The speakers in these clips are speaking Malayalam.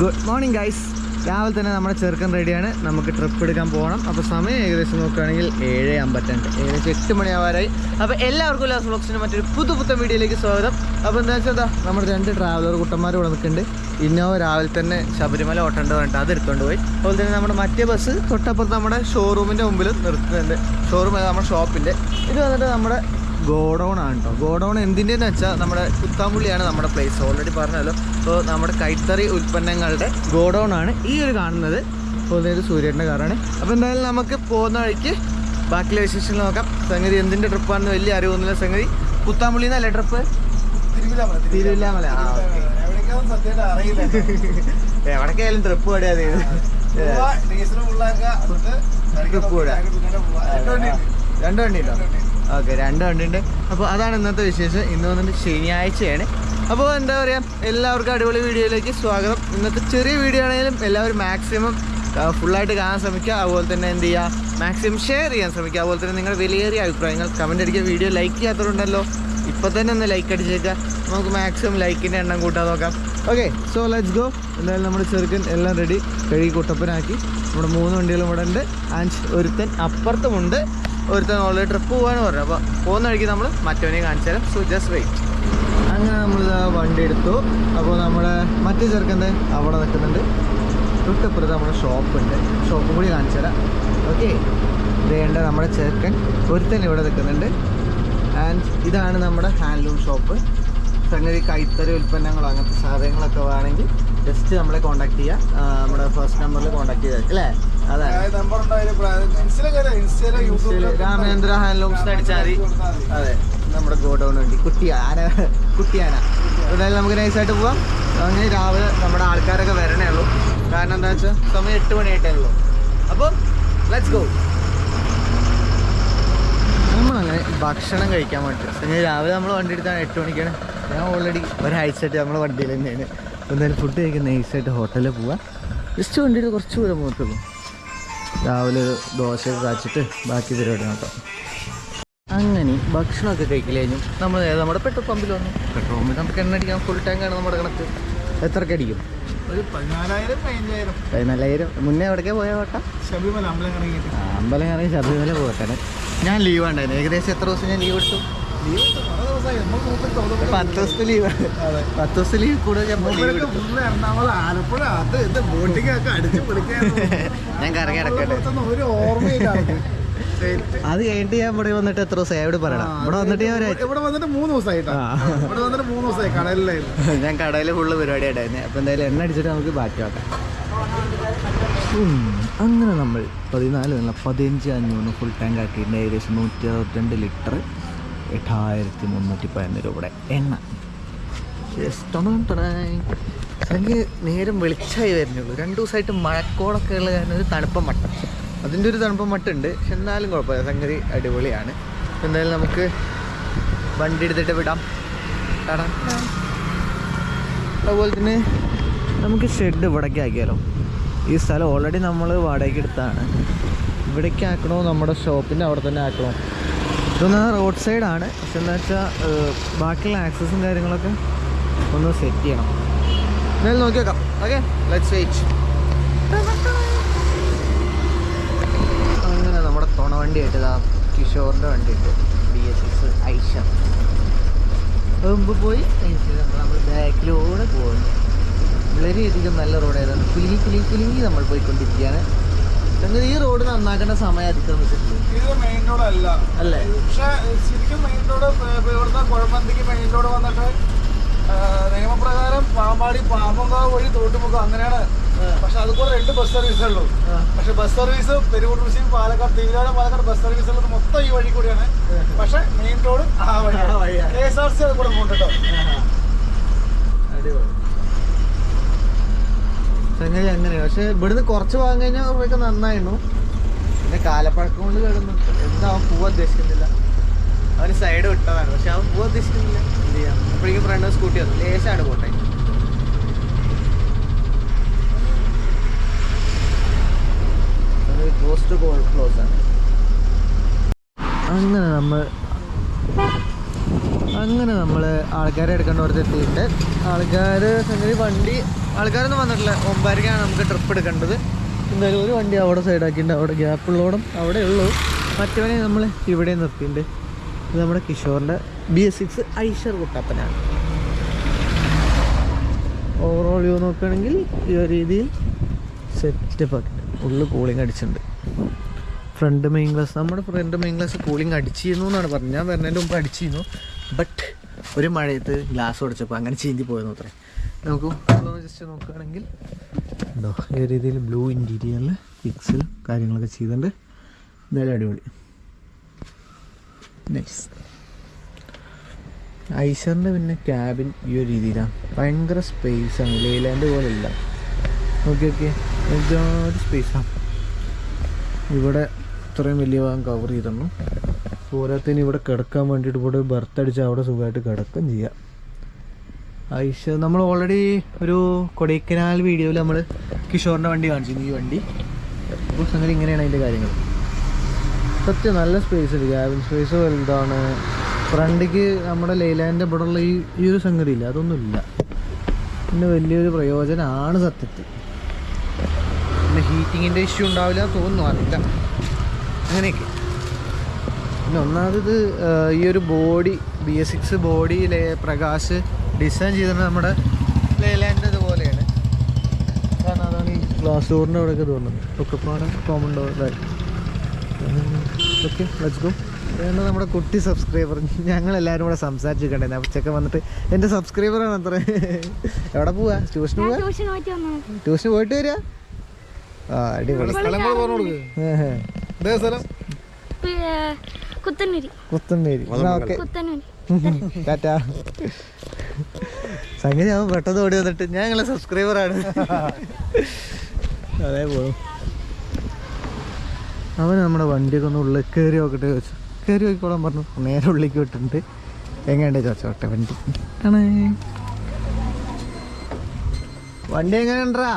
ഗുഡ് മോർണിംഗ് ഗൈസ് രാവിലെ തന്നെ നമ്മുടെ ചെറുക്കൻ റെഡിയാണ്. നമുക്ക് ട്രിപ്പ് എടുക്കാൻ പോകണം. അപ്പോൾ സമയം ഏകദേശം നോക്കുകയാണെങ്കിൽ ഏഴ് അമ്പത്തിരണ്ട്. ഏകദേശം എട്ട് മണിയാവാറായി. അപ്പോൾ എല്ലാവർക്കും ലാസ് ബ്ലോഗ്സിന് മറ്റൊരു പുതു പുത്തൻ വീഡിയോയിലേക്ക് സ്വാഗതം. അപ്പോൾ എന്താ വെച്ചാൽ നമ്മുടെ രണ്ട് ട്രാവലർ കുട്ടന്മാർ ഇവിടെ നിൽക്കുന്നുണ്ട്. ഇന്നോ രാവിലെ തന്നെ ശബരിമല ഓട്ടേണ്ടത് പറഞ്ഞിട്ട് അത് എടുത്തുകൊണ്ട് പോയി. അതുപോലെ തന്നെ നമ്മുടെ മറ്റേ ബസ് തൊട്ടപ്പുറത്ത് നമ്മുടെ ഷോറൂമിന്റെ മുമ്പിൽ നിർത്തുന്നുണ്ട്. ഷോറൂം നമ്മുടെ ഷോപ്പിന്റെ ഇത് വന്നിട്ട് നമ്മുടെ ഗോഡൗൺ ആണ് കേട്ടോ ഗോഡൗൺ എന്തിന്റെന്ന് വെച്ചാൽ നമ്മുടെ കുത്താമ്പുള്ളിയാണ് നമ്മുടെ പ്ലേസ് ഓൾറെഡി പറഞ്ഞല്ലോ. അപ്പോൾ നമ്മുടെ കൈത്തറി ഉൽപ്പന്നങ്ങളുടെ ഗോഡൗൺ ആണ് ഈ ഒരു കാണുന്നത്. പോകുന്നൊരു സൂര്യന്റെ കാറാണ്. അപ്പോൾ എന്തായാലും നമുക്ക് പോകുന്ന വഴിക്ക് ബാക്കിയുള്ള വിശേഷങ്ങൾ നോക്കാം. സംഗതി എന്തിന്റെ ട്രിപ്പാണെന്ന് വലിയ അറിവൊന്നുമില്ല സംഗതി. കുത്താമ്പുള്ളി എന്നല്ലേ ട്രിപ്പ് തിരുവില്ലാമല ആ ഓക്കെ എവിടേക്കായാലും ട്രിപ്പ് പടിയാതെ ട്രിപ്പ് രണ്ട് വണ്ടി ഉണ്ടോ ഓക്കെ രണ്ട് വണ്ടി ഉണ്ട് അപ്പോൾ അതാണ് ഇന്നത്തെ വിശേഷം. ഇന്ന് വന്നിട്ട് ശനിയാഴ്ചയാണ്. അപ്പോൾ എന്താ പറയുക എല്ലാവർക്കും അടിപൊളി വീഡിയോയിലേക്ക് സ്വാഗതം. ഇന്നത്തെ ചെറിയ വീഡിയോ ആണെങ്കിലും എല്ലാവരും മാക്സിമം ഫുള്ളായിട്ട് കാണാൻ ശ്രമിക്കുക. അതുപോലെ തന്നെ എന്ത് ചെയ്യുക മാക്സിമം ഷെയർ ചെയ്യാൻ ശ്രമിക്കുക. അതുപോലെ തന്നെ നിങ്ങളുടെ വിലയേറിയ അഭിപ്രായങ്ങൾ കമന്റ് അടിക്കുക. വീഡിയോ ലൈക്ക് ചെയ്യാത്തവരുണ്ടല്ലോ ഇപ്പോൾ തന്നെ ഒന്ന് ലൈക്ക് അടിച്ചേക്കുക. നമുക്ക് മാക്സിമം ലൈക്കിന്റെ എണ്ണം കൂട്ടാൻ നോക്കാം. ഓക്കെ സോ ലെറ്റ്സ് ഗോ എന്തായാലും നമ്മുടെ ചെറുക്കൻ എല്ലാം റെഡി കഴുകി കുട്ടപ്പനാക്കി. നമ്മുടെ മൂന്ന് വണ്ടികളും ഇവിടെ ഉണ്ട്. ആൻഡ് ഒരുത്തൻ അപ്പുറത്തുമുണ്ട്. ഒരുത്തൻ ഓൾറെഡി ട്രിപ്പ് പോകാന്ന് പറഞ്ഞു. അപ്പോൾ പോകുന്ന വഴിക്ക് നമ്മൾ മറ്റവനെ കാണിച്ചാലും സോ ജസ്റ്റ് വെയിറ്റ് അങ്ങനെ നമ്മൾ വണ്ടി എടുത്തു. അപ്പോൾ നമ്മുടെ മറ്റേ ചെറുക്കന്റെ അവിടെ നിൽക്കുന്നുണ്ട്. തൊട്ടപ്പുറത്ത് നമ്മുടെ ഷോപ്പ് ഉണ്ട് ഷോപ്പും കൂടി കാണിച്ചു തരാം. ഓക്കെ വേണ്ട നമ്മുടെ ചെറുക്കൻ ഒരുത്തൻ ഇവിടെ നിൽക്കുന്നുണ്ട്. ആൻഡ് ഇതാണ് നമ്മുടെ ഹാൻഡ്ലൂം ഷോപ്പ്. സംഗതി കൈത്തറി ഉൽപ്പന്നങ്ങളോ അങ്ങനത്തെ സാധനങ്ങളൊക്കെ വേണമെങ്കിൽ ജസ്റ്റ് നമ്മളെ കോൺടാക്ട് ചെയ്യുക നമ്മുടെ ഫസ്റ്റ് നമ്പറിൽ കോൺടാക്ട് ചെയ്താൽ അല്ലേ? ഇൻസ്റ്റയിൽ രാമേന്ദ്ര ഹാൻഡ്ലൂംസ് അടിച്ചാൽ മതി. അതെ നമ്മുടെ ഗോഡൗൺ വേണ്ടി. കുട്ടി ആന കുട്ടി ആന എന്തായാലും നമുക്ക് നൈസായിട്ട് പോവാം. അങ്ങനെ രാവിലെ നമ്മുടെ ആൾക്കാരൊക്കെ വരണേ ഉള്ളൂ. കാരണം എന്താ വെച്ചാൽ സമയം എട്ട് മണിയായിട്ടേ ഉള്ളൂ. അപ്പോൾ ലെറ്റ്സ് ഗോ നമ്മളങ്ങനെ ഭക്ഷണം കഴിക്കാൻ വേണ്ടി. രാവിലെ നമ്മൾ വണ്ടി എടുത്താണ് എട്ട് മണിക്കാണ്. ഞാൻ ഓൾറെഡി ഒരാഴ്ചയായിട്ട് നമ്മൾ വണ്ടിയിൽ തന്നെയാണ്. എന്തായാലും ഫുഡ് കഴിക്കാൻ നൈസായിട്ട് ഹോട്ടലിൽ പോവാം. ജസ്റ്റ് വണ്ടിയിൽ കുറച്ച് ദൂരം പോകത്തുള്ളൂ. രാവിലെ ദോശയൊക്കെ കാച്ചിട്ട് ബാക്കി പരിപാടി നോക്കാം. അങ്ങനെ ഭക്ഷണമൊക്കെ കഴിക്കൽ കഴിഞ്ഞു നമ്മൾ നമ്മുടെ പെട്രോൾ പമ്പിൽ വന്നു. പെട്രോൾ പമ്പിൽ നമുക്ക് എണ്ണ അടിക്കാം. ഫുൾ ടാങ്കാണ് നമ്മുടെ കണക്ക്. എത്രക്ക് അടിക്കും? ഒരു പതിനാലായിരം പതിനഞ്ചായിരം. പതിനാലായിരം. മുന്നേ എവിടേക്കാ പോയ കോട്ട? ശബരിമല അമ്പലം കറങ്ങി അമ്പലം കറങ്ങി ശബരിമല പോകട്ടെ. ഞാൻ ലീവ് ഉണ്ടായിരുന്നു ഏകദേശം എത്ര ദിവസം ഞാൻ ലീവ് എടുത്തു? പത്ത് ദിവസത്തെ ലീവ് അതെ. പത്ത് ദിവസത്തെ ലീവ് കൂടുതൽ ഞാൻ ലീവ് മൂപ്പരൊക്കെ എടുത്തു ഫുള്ള് എറണാകുളം ആലപ്പുഴ അത് ഇത് ബോട്ടിംഗ് ഒക്കെ അടിച്ച് പൊളിക്കായിരുന്നു ഞാൻ കറങ്ങി ഒരു ഓർമ്മയില്ല അത് കഴിഞ്ഞിട്ട് ഞാൻ ഇവിടെ വന്നിട്ട് എത്ര ദിവസമായി? ഇവിടെ പറയണം? ഇവിടെ വന്നിട്ട് ഞാൻ ഇവിടെ വന്നിട്ട് മൂന്ന് ദിവസമായിട്ടാണ് ആ. ഇവിടെ വന്നിട്ട് മൂന്ന് ദിവസമായി കടലിലായിരുന്നു ഞാൻ കടയിൽ ഫുള്ള് പരിപാടി ആയിട്ടായിരുന്നു അപ്പോൾ എന്തായാലും എണ്ണ അടിച്ചിട്ട് നമുക്ക് ബാക്കി വെക്കാം ഉം, അങ്ങനെ നമ്മൾ പതിനാല് നല്ല പതിനഞ്ച് അഞ്ഞൂറ് ഫുൾ ടാങ്ക് ആക്കിയിട്ടുണ്ട്. ഏകദേശം നൂറ്റി അറുപത്തിരണ്ട് ലിറ്റർ. എട്ടായിരത്തി മുന്നൂറ്റി പതിനൊന്ന് രൂപയുടെ എണ്ണ. എനിക്ക് നേരം വെളിച്ചായി വരുന്നുള്ളൂ. രണ്ട് ദിവസമായിട്ട് മഴക്കോളൊക്കെ ഉള്ള കാരണം ഒരു തണുപ്പം മട്ടം അതിന്റെ ഒരു തണുപ്പം മട്ടുണ്ട് പക്ഷെ എന്നാലും കുഴപ്പമില്ല. സംഗതി അടിപൊളിയാണ്. എന്തായാലും നമുക്ക് വണ്ടി എടുത്തിട്ട് വിടാം. കടാം അതുപോലെ തന്നെ നമുക്ക് ഷെഡ് ഇവിടേക്ക് ആക്കിയാലോ? ഈ സ്ഥലം ഓൾറെഡി നമ്മൾ വാടകയ്ക്ക് എടുത്താണ്. ഇവിടേക്ക് ആക്കണോ? നമ്മുടെ ഷോപ്പിന്റെ അവിടെ തന്നെ ആക്കണോ? ഇതൊന്ന് റോഡ് സൈഡാണ്. പക്ഷെ എന്താ വെച്ചാൽ ബാക്കിയുള്ള ആക്സസും കാര്യങ്ങളൊക്കെ ഒന്ന് സെറ്റ് ചെയ്യണം. എന്തായാലും നോക്കി വെക്കാം ഓക്കെ ലെറ്റ്സ് വെയിറ്റ് അങ്ങനെ നമ്മുടെ തുണ വണ്ടി ആയിട്ട് കിഷോറിന്റെ വണ്ടി ഉണ്ട് ബി എസ് എസ് ഐഷ മുമ്പ് പോയി നമ്മൾ ബാക്കിലൂടെ പോകുന്നു. വളരെയധികം നല്ല റോഡായിരുന്നു കുലുങ്ങി കുലുങ്ങി കുലുങ്ങി നമ്മൾ പോയിക്കൊണ്ടിരിക്കുകയാണ്. സംഗതി ഈ റോഡ് നന്നാക്കേണ്ട സമയം അതിക്രമിച്ചിട്ടുണ്ട് ഇത് മെയിൻ റോഡ് അല്ല. അല്ലേ? പക്ഷേ ശരിക്കും മെയിൻ റോഡ് ഇവിടുന്ന് കുഴമന്തിക്ക് മെയിൻ റോഡ് വന്നിട്ട് നിയമപ്രകാരം പാമ്പാടി പാമ്പങ്കാവ് വഴി തോട്ടുമുക്കം അങ്ങനെയാണ്. പക്ഷെ അതുപോലെ രണ്ട് ബസ് സർവീസേ ഉള്ളൂ. പക്ഷെ bus service Peruvurshi Palakkad Thiruvananthapuram Palakkad bus service ഉള്ളത് മൊത്തം ഈ വഴി കൂടിയാണ്. പക്ഷെ മെയിൻ റോഡ് ആ വഴിയാണ്. വഴിയാണ്. കെ എസ് ആർ സി അത് കൂടെ പോകുന്നുണ്ട് അടിപൊളി. സംഗതി അങ്ങനെയാണ് പക്ഷെ ഇവിടുന്ന് കുറച്ച് ഭാഗം കഴിഞ്ഞാൽ കുറേയൊക്കെ നന്നായിരുന്നു. പിന്നെ കാലപ്പഴക്കം കൊണ്ട് കിടന്നു. എന്താ അവൻ പോവാൻ ഉദ്ദേശിക്കുന്നില്ല. അവന് സൈഡ് വിട്ടതാണ്. പക്ഷെ അവൻ പോവാൻ ഉദ്ദേശിക്കുന്നില്ല. എന്ത് ചെയ്യാം? അപ്പോഴേക്കും ഫ്രണ്ട് സ്കൂട്ടി വന്നു. ലേശാണ് പോട്ടെ. പോസ്റ്റ് ക്ലോസ് ആണ്. അങ്ങനെ നമ്മൾ അങ്ങനെ നമ്മൾ ആൾക്കാരെ എടുക്കേണ്ടവർക്ക് എത്തിയിട്ടുണ്ട് ആൾക്കാർ സംഗതി വണ്ടി ആൾക്കാരൊന്നും വന്നിട്ടില്ല. ഒമ്പതരക്കാണ് നമുക്ക് ട്രിപ്പ് എടുക്കേണ്ടത്. എന്തായാലും ഒരു വണ്ടി അവിടെ സൈഡാക്കിയിട്ടുണ്ട് അവിടെ ഗ്യാപ്പ് ഗ്യാപ്പുള്ളോടും അവിടെ ഉള്ളൂ. മറ്റവനെ നമ്മൾ ഇവിടെ നിർത്തിയിട്ടുണ്ട്. ഇത് നമ്മുടെ കിഷോറിന്റെ ബി എസ് സിക്സ് ഐഷർ കുട്ടപ്പനാണ്. ഓവറോൾ വ്യൂ നോക്കുകയാണെങ്കിൽ ഈ ഒരു രീതിയിൽ സെറ്റപ്പ് ആക്കിയിട്ടുണ്ട് ഉള്ളിൽ കൂളിംഗ് അടിച്ചിട്ടുണ്ട്. ഫ്രണ്ട് മെയിൻ ഗ്ലാസ് നമ്മുടെ ഫ്രണ്ട് മെയിൻ ഗ്ലാസ് കൂളിംഗ് അടിച്ചിരുന്നു എന്നാണ് പറഞ്ഞത്. ഞാൻ വരുന്നതിന്റെ മുമ്പ് അടിച്ചിരുന്നു. ബട്ട് ഒരു മഴയത്ത് ഗ്ലാസ് ഉടച്ചപ്പോൾ അങ്ങനെ ചീന്തി പോയെന്ന് അത്രേ. നമുക്ക് ജസ്റ്റ് നോക്കുകയാണെങ്കിൽ. ഉണ്ടോ ഈ രീതിയിൽ ബ്ലൂ ഇന്റീരിയറിൽ പിക്സൽ കാര്യങ്ങളൊക്കെ ചെയ്തിട്ടുണ്ട്. എന്തായാലും അടിപൊളി. നൈസ് ഐസറിന്റെ പിന്നെ ക്യാബിൻ ഈ ഒരു രീതിയിലാണ് ഭയങ്കര സ്പേസാണ് ലെയ്ലാൻഡ് പോലെയല്ല. ഓക്കെ ഓക്കെ ഒരുപാട് സ്പേസാണ് ഇവിടെ ഇത്രയും വലിയ ഭാഗം കവർ ചെയ്തിരുന്നു. പോരാത്തതിന് ഇവിടെ കിടക്കാൻ വേണ്ടിയിട്ട് ഇവിടെ ബർത്ത് അടിച്ച് അവിടെ സുഖമായിട്ട് കിടക്കുകയും ചെയ്യാം. ഐഷ നമ്മൾ ഓൾറെഡി ഒരു കൊടൈക്കനാൽ വീഡിയോയിൽ നമ്മൾ കിഷോറിന്റെ വണ്ടി കാണിച്ചിരുന്നു ഈ വണ്ടി. അപ്പോൾ സംഗതി ഇങ്ങനെയാണ് അതിന്റെ കാര്യങ്ങൾ സത്യം നല്ല സ്പേസ് ഉണ്ട് ക്യാബിൻ സ്പേസ് വലുതാണ്. ഫ്രണ്ടിക്ക് നമ്മുടെ ലൈലാന്റെ ഇവിടെ ഉള്ള ഈ ഈ ഒരു സംഗതി ഇല്ല അതൊന്നുമില്ല പിന്നെ വലിയൊരു പ്രയോജനമാണ് സത്യത്തിൽ. പിന്നെ ഹീറ്റിങ്ങിന്റെ ഇഷ്യൂ ഉണ്ടാവില്ല തോന്നുന്നു അറിയില്ല. അങ്ങനെയൊക്കെ. പിന്നെ ഒന്നാമത് ഇത് ഈ ഒരു body B S six body Prakash design ചെയ്തത് നമ്മുടെ ലേലാൻഡ് ഇതുപോലെയാണ്. കാരണം അതാണ് ഈ ഗ്ലാസ് ഡോറിന്റെ അവിടെയൊക്കെ തോന്നുന്നത്. ഒക്കെ പാടം common door okay let's go വേണ്ട നമ്മുടെ കുട്ടി സബ്സ്ക്രൈബർ ഞങ്ങളെല്ലാവരും കൂടെ സംസാരിച്ചിട്ടുണ്ടായിരുന്നു അപ്പോൾ ചെക്കൻ വന്നിട്ട് എന്റെ സബ്സ്ക്രൈബറാണ് അത്ര. എവിടെ പോവാ? ട്യൂഷൻ പോവാ? ട്യൂഷൻ പോയിട്ട് വന്നത് ട്യൂഷന് പോയിട്ട് വരിക ആ അടിപൊളി സ്ഥലം. കുത്തന്നൂരി ഓക്കെ. ടാറ്റാ. സംഗതി അവൻ പെട്ടെന്ന് ഓടി വന്നിട്ട് ഞാൻ ഞങ്ങളെ സബ്സ്ക്രൈബറാണ് അതേ പോകും അവൻ നമ്മുടെ വണ്ടിയൊക്കെ ഒന്ന് ഉള്ളിൽ കയറി നോക്കട്ടെ ചോദിച്ചു കയറി നോക്കിക്കോളാൻ പറഞ്ഞു. നേരെ ഉള്ളിലേക്ക് വിട്ടിട്ടുണ്ട്. എങ്ങനെയുണ്ട് ചോദിച്ചോട്ടെ വണ്ടി? ആണ്. വണ്ടി എങ്ങനെയുണ്ടാ?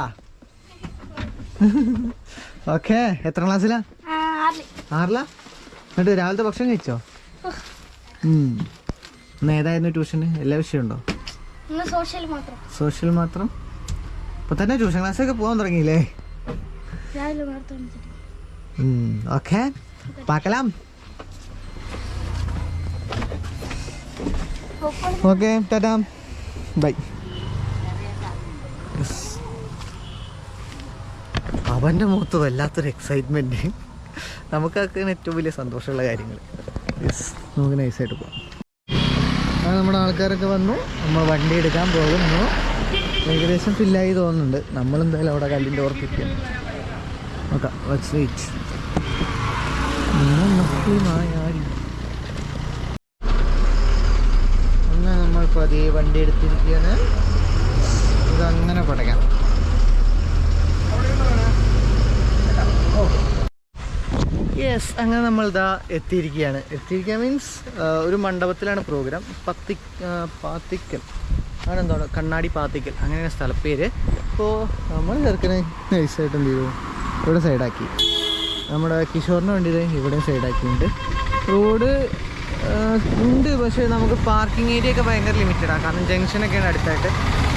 ഓക്കെ. എത്ര ക്ലാസ്സിലാ ആറിലാ? എന്നിട്ട് രാവിലത്തെ ഭക്ഷണം കഴിച്ചോ? ഉം. ഇന്ന് ഏതായിരുന്നു ട്യൂഷന്? എല്ലാ വിഷയമുണ്ടോ? സോഷ്യൽ മാത്രം. ഇപ്പൊ തന്നെ ട്യൂഷൻ ക്ലാസ്സൊക്കെ പോകാൻ തുടങ്ങിയില്ലേ. ഓക്കെ. പാക്കലാം. Okay tata. ബൈ. അവന്റെ മുഖത്ത് വല്ലാത്തൊരു എക്സൈറ്റ്മെന്റ് നമുക്കൊക്കെ ഏറ്റവും വലിയ സന്തോഷമുള്ള കാര്യങ്ങൾ. യെസ് നമുക്ക് നൈസായിട്ട് പോകാം നമ്മുടെ ആൾക്കാരൊക്കെ വന്നു. നമ്മൾ വണ്ടി എടുക്കാൻ പോകുന്നു. ഏകദേശം ഫില്ലായി തോന്നുന്നുണ്ട്. നമ്മളെന്തായാലും അവിടെ കല്ലിന്റെ ഓർപ്പിക്കുക നോക്കാം. ലെറ്റ്സ് വെയിറ്റ് അങ്ങനെ നമ്മൾ പതിയെ വണ്ടി എടുത്തിരിക്കുകയാണ്. ഇതങ്ങനെ പടയാം യെസ് അങ്ങനെ നമ്മൾ ഇതാ എത്തിയിരിക്കുകയാണ്. എത്തിയിരിക്കുക മീൻസ് ഒരു മണ്ഡപത്തിലാണ് പ്രോഗ്രാം പത്തി പാത്തിക്കൽ. അങ്ങനെ എന്താണ് കണ്ണാടി പാത്തിക്കൽ. അങ്ങനെയാണ് സ്ഥലപ്പേര് അപ്പോൾ നമ്മൾ ചെറുക്കനെ നൈസായിട്ട് എന്ത് ചെയ്തു. ഇവിടെ സൈഡാക്കി നമ്മുടെ കിഷോറിന് വേണ്ടി ഇവിടെ ഇവിടെയും സൈഡാക്കിയിട്ടുണ്ട് റോഡ് ഉണ്ട്. പക്ഷേ നമുക്ക് പാർക്കിംഗ് ഏരിയ ഒക്കെ ഭയങ്കര ലിമിറ്റഡാണ് കാരണം ജംഗ്ഷനൊക്കെയാണ് അടുത്തായിട്ട്.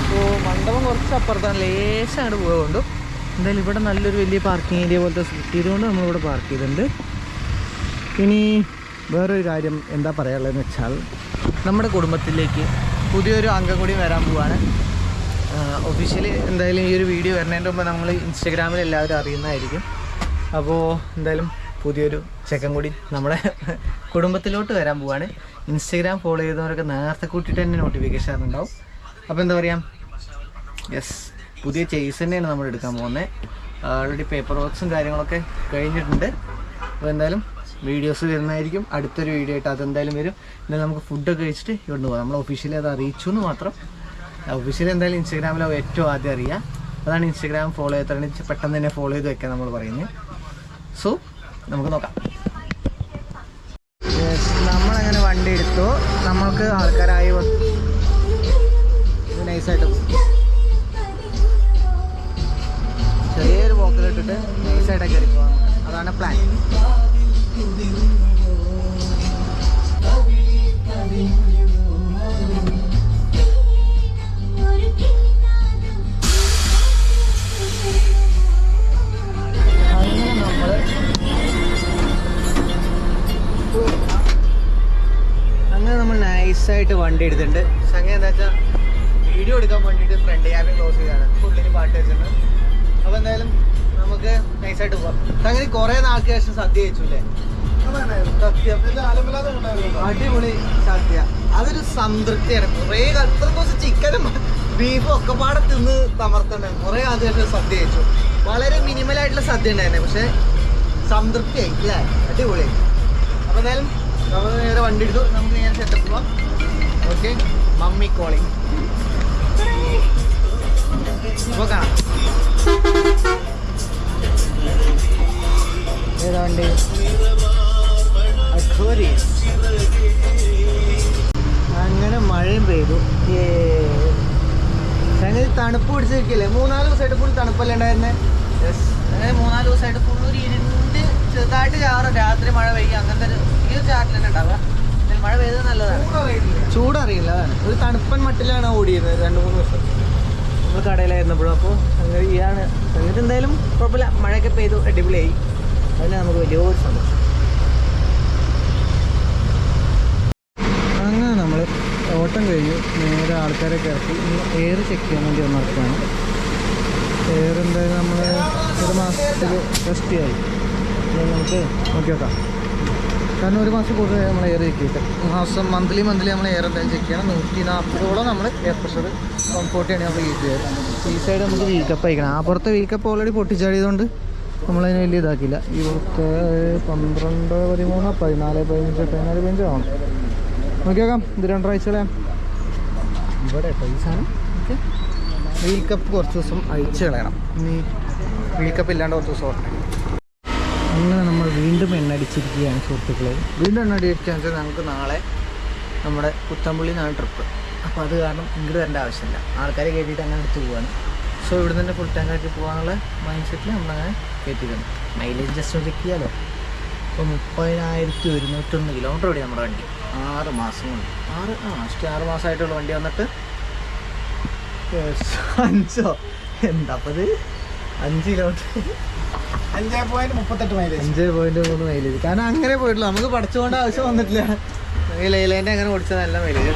അപ്പോൾ മണ്ഡപം കുറച്ച് അപ്പുറത്താണ് ലേശം അങ്ങോട്ട് പോകുന്നുണ്ട് എന്തായാലും ഇവിടെ നല്ലൊരു വലിയ പാർക്കിംഗ് ഏരിയ പോലത്തെ കിട്ടിയതുകൊണ്ട് നമ്മളിവിടെ പാർക്ക് ചെയ്തിട്ടുണ്ട്. ഇനി വേറൊരു കാര്യം എന്താ പറയാനുള്ളതെന്ന് വെച്ചാൽ നമ്മുടെ കുടുംബത്തിലേക്ക് പുതിയൊരു അംഗം കൂടി വരാൻ പോവാണ്. ഒഫീഷ്യലി എന്തായാലും ഈ ഒരു വീഡിയോ വരുന്നതിന്റെ മുമ്പ് നമ്മൾ ഇൻസ്റ്റഗ്രാമിൽ എല്ലാവരും അറിയുന്നതായിരിക്കും. അപ്പോൾ എന്തായാലും പുതിയൊരു ചെക്കൻ കൂടി നമ്മുടെ കുടുംബത്തിലോട്ട് വരാൻ പോവാണ്. ഇൻസ്റ്റഗ്രാം ഫോളോ ചെയ്തവരൊക്കെ നേരത്തെ കൂട്ടിയിട്ട് തന്നെ നോട്ടിഫിക്കേഷൻ ഉണ്ടാവും അപ്പോൾ എന്താ പറയുക യെസ് പുതിയ ചേസ് തന്നെയാണ് നമ്മൾ എടുക്കാൻ പോകുന്നത് ഓൾറെഡി പേപ്പർ വർക്ക്സും കാര്യങ്ങളൊക്കെ കഴിഞ്ഞിട്ടുണ്ട്. അപ്പോൾ എന്തായാലും വീഡിയോസ് വരുന്നതായിരിക്കും. അടുത്തൊരു വീഡിയോ ആയിട്ട് അതെന്തായാലും വരും. പിന്നെ നമുക്ക് ഫുഡൊക്കെ കഴിച്ചിട്ട് ഇവിടുന്ന് പോകാം. നമ്മൾ ഒഫീഷ്യലി അത് അറിയിച്ചു എന്ന് മാത്രം. ഒഫീഷ്യലി എന്തായാലും ഇൻസ്റ്റാഗ്രാമിലോ ഏറ്റവും ആദ്യം അറിയാം. അതാണ് ഇൻസ്റ്റാഗ്രാം ഫോളോ ചെയ്തിട്ട് പെട്ടെന്ന് തന്നെ ഫോളോ ചെയ്ത് വെക്കാൻ നമ്മൾ പറയുന്നത്. സോ നമുക്ക് നോക്കാം. നമ്മളങ്ങനെ വണ്ടി എടുത്തു. നമ്മൾക്ക് ആൾക്കാരായി നൈസായിട്ട് ആയിട്ട് വണ്ടി എടുത്തിട്ടുണ്ട്. സംഗതി എന്താ വെച്ചാൽ വീഡിയോ എടുക്കാൻ വേണ്ടിയിട്ട് ഫ്രണ്ട് ക്യാബിൻ ക്ലോസ് ചെയ്താണ്. ഫുള്ളിന് പാട്ട് വെച്ചിട്ടുണ്ട്. അപ്പോൾ എന്തായാലും നമുക്ക് നൈസായിട്ട് പോവാം. സംഗതി കുറേ നാൾക്ക് ശേഷം സദ്യ കഴിച്ചു അല്ലേ സത്യം അടിപൊളി സദ്യ. അതൊരു സംതൃപ്തിയാണ്. കുറേ അത്ര ദിവസം ചിക്കനും ബീഫും ഒക്കെ പാടെ തിന്ന് തമർത്തുണ്ടായിരുന്നു. കുറേ ആദ്യമായിട്ട് സദ്യ കഴിച്ചു. വളരെ മിനിമലായിട്ടുള്ള സദ്യ ഉണ്ടായിരുന്നു. പക്ഷേ സംതൃപ്തിയായി അല്ലേ? അടിപൊളിയായി. അപ്പോൾ എന്തായാലും നമ്മൾ നേരെ വണ്ടി എടുത്തു. നമുക്ക് നേരെ സെറ്റപ്പ് പോവാം. ഓക്കെ മമ്മി കോളിംഗ് അപ്പോൾ കാണാം. ഏതാ വണ്ടി? Aquarius. അങ്ങനെ മഴയും പെയ്തു. സംഗതി തണുപ്പ് പിടിച്ചിരിക്കില്ലേ? മൂന്നാൽ ദിവസമായിട്ട് ഫുൾ തണുപ്പല്ലേ ഉണ്ടായിരുന്നേ? മൂന്നാൽ ദിവസമായിട്ട് ഫുൾ ഒരു ചെറുതായിട്ട് ചാറും. രാത്രി മഴ പെയ്യും. അങ്ങനത്തെ ഒരു ഈ ഒരു ചാറ്റിൽ തന്നെ ഉണ്ടാവുക. മഴ പെയ്തത് നല്ലതാണ്. ചൂടറിയില്ല ഒരു തണുപ്പൻ മട്ടിലാണ് ഓടിയത് രണ്ട് മൂന്ന് ദിവസം. നമ്മൾ കടയിലായിരുന്നപ്പോഴും അപ്പോൾ അങ്ങനെ ഇതാണ്. അങ്ങനത്തെ എന്തായാലും കുഴപ്പമില്ല. മഴയൊക്കെ പെയ്തു അടിപൊളിയായി. അതിന് നമുക്ക് വലിയൊരു സന്തോഷം. അങ്ങനെ നമ്മൾ ഓട്ടം കഴിഞ്ഞു. നേരെ ആൾക്കാരെ ഇറക്കി എയർ ചെക്ക് ചെയ്യാൻ വേണ്ടി ഒന്ന് എയർ എന്തായാലും നമ്മൾ ഒരു മാസത്തിൽ ടെസ്റ്റ് ചെയ്യായി ഇനി നമുക്ക് നോക്കി നോക്കാം കാരണം ഒരു മാസം കൂടുതൽ നമ്മൾ എയർ ചെക്ക് ചെയ്തിട്ട് മാസം മന്ത്ലി മന്ത്ലി നമ്മൾ എയർ എന്തായാലും ചെക്ക് ചെയ്യണം. നൂറ്റി നാൽപ്പതോളം നമ്മൾ എയർ പ്രഷർ ചെയ്യണം നമ്മൾ യൂസ് ചെയ്യുക ഈ സൈഡ് നമുക്ക് വീൽ കപ്പ് അയക്കണം ആ പുറത്തെ വീൽ കപ്പ് ഓൾറെഡി പൊട്ടിച്ചാടിയതുകൊണ്ട് നമ്മളതിന് വലിയ ഇതാക്കില്ല ഇവിടുത്തെ പന്ത്രണ്ട് പതിമൂന്ന് പതിനാല് പതിനഞ്ച് പതിനാല് പതിനഞ്ച് ആവണം. നോക്കി നോക്കാം. ഇത് രണ്ടാഴ്ചകളെ ഇവിടെ ഈ സാധനം. ഓക്കെ. വീൽ കപ്പ് കുറച്ച് ദിവസം അഴിച്ച് കളയണം. ഇനി വീൽ കപ്പ് ഇല്ലാണ്ട് കുറച്ച് ദിവസം ഓടണം അങ്ങനെ നമ്മൾ വീണ്ടും എണ്ണടിച്ചിരിക്കുകയാണ് സുഹൃത്തുക്കളെ. വീണ്ടും എണ്ണടിക്കാൻ നമുക്ക് നാളെ നമ്മുടെ പുത്തമ്പള്ളി നിന്നാണ് ട്രിപ്പ് അപ്പോൾ അത് കാരണം ഇങ്ങോട്ട് വരേണ്ട ആവശ്യമില്ല. ആൾക്കാരെ കയറ്റിയിട്ട് അങ്ങനെ എടുത്ത് പോവാണ്. സോ ഇവിടെ തന്നെ ഫുൾ ടാങ്ക് ആക്കി പോകാനുള്ള മൈൻഡ് സെറ്റിൽ നമ്മളങ്ങനെ കയറ്റിയിട്ടുണ്ട് മൈലേജ് ജസ്റ്റ് ചെക്ക് ചെയ്യാലോ? ഇപ്പോൾ മുപ്പതിനായിരത്തി ഒരുന്നൂറ്റൊന്ന് കിലോമീറ്റർ ഓടി നമ്മുടെ വണ്ടി. ആറ് മാസം കൊണ്ട്. ആറ് ആ ലാസ്റ്റ് ആറ് മാസമായിട്ടുള്ള വണ്ടി വന്നിട്ട് അഞ്ചോ? എന്താ അപ്പോൾ അഞ്ച് കിലോമീറ്റർ അഞ്ചേ പോയിന്റ് മുപ്പത്തെട്ട് മൈലേജ് അഞ്ച് പോയിന്റ് മൂന്ന് മൈലേജ് കാരണം അങ്ങനെ പോയിട്ടില്ല നമുക്ക് പഠിച്ചുകൊണ്ട് ആവശ്യം വന്നിട്ടില്ല. ഈ ലൈലൈന്റെ അങ്ങനെ ഓടിച്ച നല്ല മൈലേജ്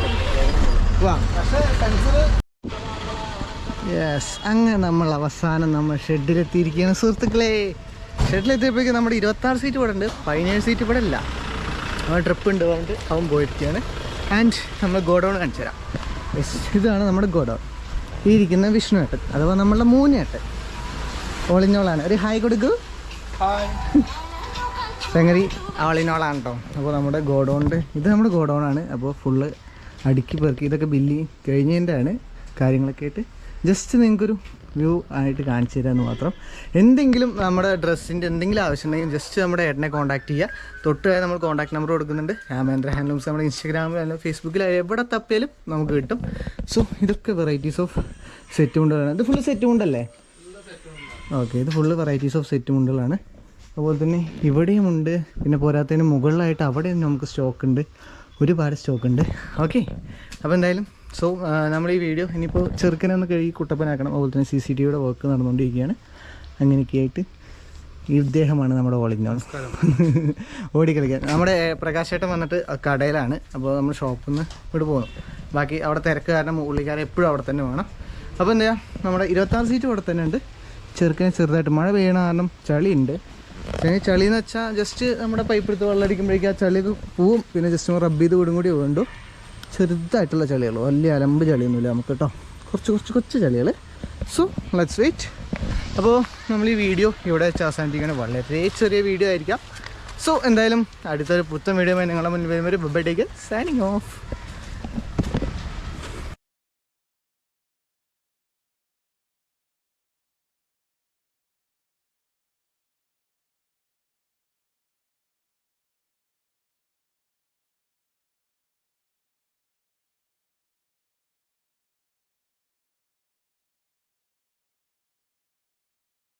യെസ് അങ്ങനെ നമ്മൾ അവസാനം നമ്മൾ ഷെഡിലെത്തിയിരിക്കുകയാണ്. സുഹൃത്തുക്കളെ ഷെഡിലെത്തിയപ്പോഴേക്കും നമ്മുടെ ഇരുപത്താറ് സീറ്റ് ഇവിടെ ഉണ്ട്. പതിനേഴ് സീറ്റ് ഇവിടെ ഇല്ല നമ്മൾ ട്രിപ്പ് ഉണ്ട് പറഞ്ഞിട്ട് അവൻ പോയിരിക്കുകയാണ്. ആൻഡ് നമ്മൾ ഗോഡൗൺ കാണിച്ചു തരാം. യെസ് ഇതാണ് നമ്മുടെ ഗോഡൗൺ. ഈ ഇരിക്കുന്ന വിഷ്ണു ഏട്ടൻ അഥവാ നമ്മളുടെ മൂന്നേട്ടൻ ഓളിഞ്ഞോളാണ് ഒരു ഹായ് കൊടുക്കൂ. സംഗതി ആളിനോളാണ് കേട്ടോ അപ്പോൾ നമ്മുടെ ഗോഡൗണിന്റെ ഇത് നമ്മുടെ ഗോഡൗണാണ്. അപ്പോൾ ഫുള്ള് അടുക്കി പെറുക്കി ഇതൊക്കെ ബില്ലി കഴിഞ്ഞതിന്റെ ആണ് കാര്യങ്ങളൊക്കെ ആയിട്ട് ജസ്റ്റ് നിങ്ങൾക്കൊരു വ്യൂ ആയിട്ട് കാണിച്ചു തരാമെന്ന് മാത്രം. എന്തെങ്കിലും നമ്മുടെ ഡ്രസ്സിന്റെ എന്തെങ്കിലും ആവശ്യമുണ്ടെങ്കിൽ ജസ്റ്റ് നമ്മുടെ ഏട്ടനെ കോൺടാക്ട് ചെയ്യുക തൊട്ട് നമ്മൾ കോൺടാക്ട് നമ്പർ കൊടുക്കുന്നുണ്ട്. രാമേന്ദ്ര ഹാൻഡ്ലൂംസ് നമ്മുടെ ഇൻസ്റ്റാഗ്രാമിൽ ഇൻസ്റ്റാഗ്രാമിലും ഫേസ്ബുക്കിലും എവിടെ തപ്പിയാലും നമുക്ക് കിട്ടും. സോ ഇതൊക്കെ വെറൈറ്റീസ് ഓഫ് സെറ്റ് മുണ്ടുകളാണ് ഇത് ഫുൾ സെറ്റ് മുണ്ടല്ലേ ഓക്കെ ഇത് ഫുള്ള് വെറൈറ്റീസ് ഓഫ് സെറ്റ് മുണ്ടുകളാണ്. അതുപോലെ തന്നെ ഇവിടെയും ഉണ്ട്. പിന്നെ പോരാത്തതിന് മുകളിലായിട്ട് അവിടെയും നമുക്ക് സ്റ്റോക്ക് ഉണ്ട്. ഒരുപാട് സ്റ്റോക്ക് ഉണ്ട്. ഓക്കെ അപ്പോൾ എന്തായാലും സോ നമ്മൾ ഈ വീഡിയോ ഇനിയിപ്പോൾ ചെറുക്കനെ ഒന്ന് കഴുകി കുട്ടപ്പനാക്കണം. അതുപോലെ തന്നെ സി സി ടി വിയുടെ വർക്ക് നടന്നുകൊണ്ടിരിക്കുകയാണ്. അങ്ങനെയൊക്കെ ആയിട്ട് ഈ ഇദ്ദേഹമാണ് നമ്മുടെ ഓളിഞ്ഞോൺ ഓടിക്കളിക്കാൻ. നമ്മുടെ പ്രകാശേട്ടൻ വന്നിട്ട് കടയിലാണ്. അപ്പോൾ നമ്മൾ ഷോപ്പിൽ നിന്ന് ഇവിടെ പോകുന്നു ബാക്കി അവിടെ തിരക്ക് കാരണം ഉള്ളിക്കാരൻ എപ്പോഴും അവിടെ തന്നെ വേണം. അപ്പോൾ എന്താ നമ്മുടെ ഇരുപത്താറ് സീറ്റ് അവിടെ തന്നെ ഉണ്ട്. ചെറുക്കനെ ചെറുതായിട്ട് മഴ പെയ്യണ കാരണം ചളിയുണ്ട്. പിന്നെ ചളി എന്ന് വെച്ചാൽ ജസ്റ്റ് നമ്മുടെ പൈപ്പ് എടുത്ത് വെള്ളം അടിക്കുമ്പോഴേക്കും ആ ചളിയൊക്കെ പോവും. പിന്നെ ജസ്റ്റ് റബ്ബ് ചെയ്ത് വിടും കൂടി വേണ്ടു. ചെറുതായിട്ടുള്ള ചളികളു വലിയ അലമ്പ് ചളിയൊന്നുമില്ല നമുക്ക് കേട്ടോ. കുറച്ച് കുറച്ച് കുറച്ച് ചളികൾ സോ ലെറ്റ്സ് വെയിറ്റ് അപ്പോൾ നമ്മൾ ഈ വീഡിയോ ഇവിടെ വെച്ച് അവസാനിപ്പിക്കണം വളരെ ചെറിയ വീഡിയോ ആയിരിക്കാം. സോ എന്തായാലും അടുത്തൊരു പുത്തൻ വീഡിയോ നിങ്ങളുടെ മുന്നിൽ വരുമ്പോൾ ബൈ ടേക്ക് സൈനിങ് ഓഫ്